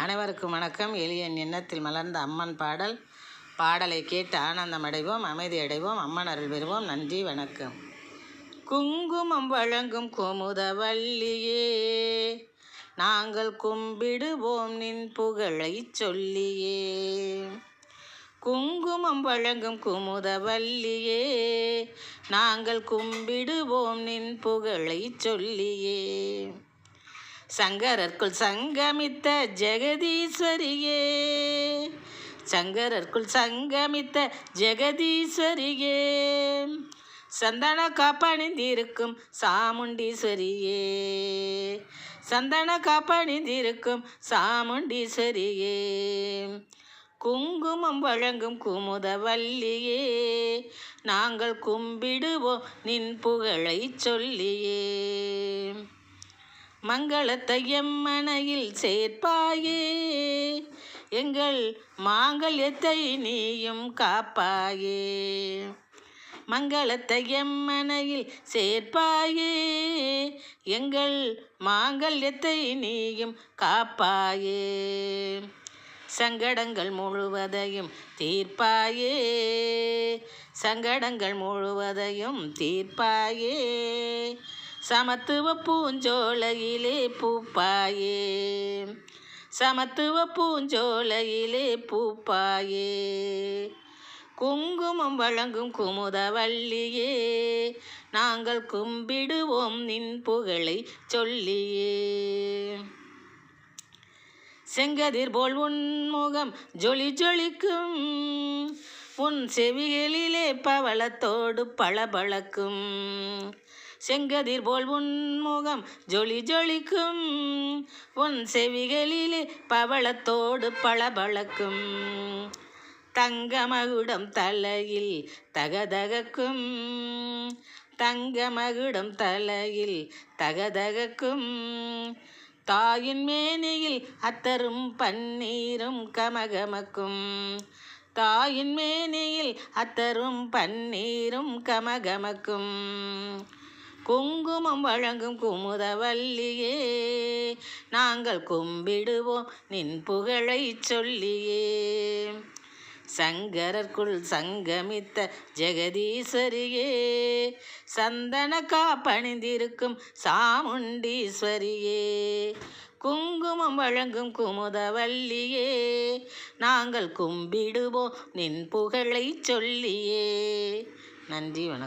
அனைவருக்கும் வணக்கம். எளியன் எண்ணத்தில் மலர்ந்த அம்மன் பாடல். பாடலை கேட்டு ஆனந்தம் அடைவோம் அமைதி அடைவோம் அம்மன் அருள் பெறுவோம். நன்றி வணக்கம். குங்குமம் வழங்கும் குமுத வள்ளியே நாங்கள் கும்பிடுவோம் நின் புகழை சொல்லியே. குங்குமம் வழங்கும் குமுத வள்ளியே நாங்கள் கும்பிடுவோம் நின் புகழை சொல்லியே. சங்கரர்க்குள் சங்கமித்த ஜெகதீஸ்வரியே. சங்கரர்க்குள் சங்கமித்த ஜெகதீஸ்வரியே. சந்தன காப்பணிந்திருக்கும் சாமுண்டீஸ்வரியே. சந்தன காப்பணிந்திருக்கும் சாமுண்டீஸ்வரியே. குங்குமம் வழங்கும் குமுதவல்லியே. நாங்கள் கும்பிடுவோம் நின் புகழை சொல்லியே. மங்களத்தையம்மனையில் சேர்ப்பாயே. எங்கள் மாங்கல்யத்தை நீயும் காப்பாயே. மங்களத்தை எம்மனையில் சேர்ப்பாயே. எங்கள் மாங்கல்யத்தை நீயும் காப்பாயே. சங்கடங்கள் முழுவதையும் தீர்ப்பாயே. சங்கடங்கள் முழுவதையும் தீர்ப்பாயே. சமத்துவ பூஞ்சோலையிலே பூப்பாயே. சமத்துவ பூஞ்சோலையிலே பூப்பாயே. குங்குமம் வழங்கும் குமுதவள்ளியே நாங்கள் கும்பிடுவோம் நின் புகழை சொல்லியே. செங்கதிர் போல் உன்முகம் ஜொலி ஜொலிக்கும் உன் செவிகளிலே பவளத்தோடு பளபளக்கும். செங்கதிர் போல் உன்முகம் ஜொலி ஜொலிக்கும். உன் செவிகளிலே பவளத்தோடு பளபளக்கும். தங்கமகுடம் தலையில் தகதகக்கும். தங்கமகுடம் தலையில் தகதகக்கும். தாயின் மேனியில் அத்தரும் பன்னீரும் கமகமக்கும். தாயின் மேனியில் அத்தரும் பன்னீரும் கமகமக்கும். குங்குமம் வழங்கும் குமுதவல்லியே நாங்கள் கும்பிடுவோம் நின் புகழை சொல்லியே. சங்கரர்க்குள் சங்கமித்த ஜெகதீஸ்வரியே சந்தன காப்பணிந்திருக்கும் சாமுண்டீஸ்வரியே. குங்குமம் வழங்கும் குமுதவல்லியே நாங்கள் கும்பிடுவோம். நின் புகழை சொல்லியே. நன்றி வணக்கம்.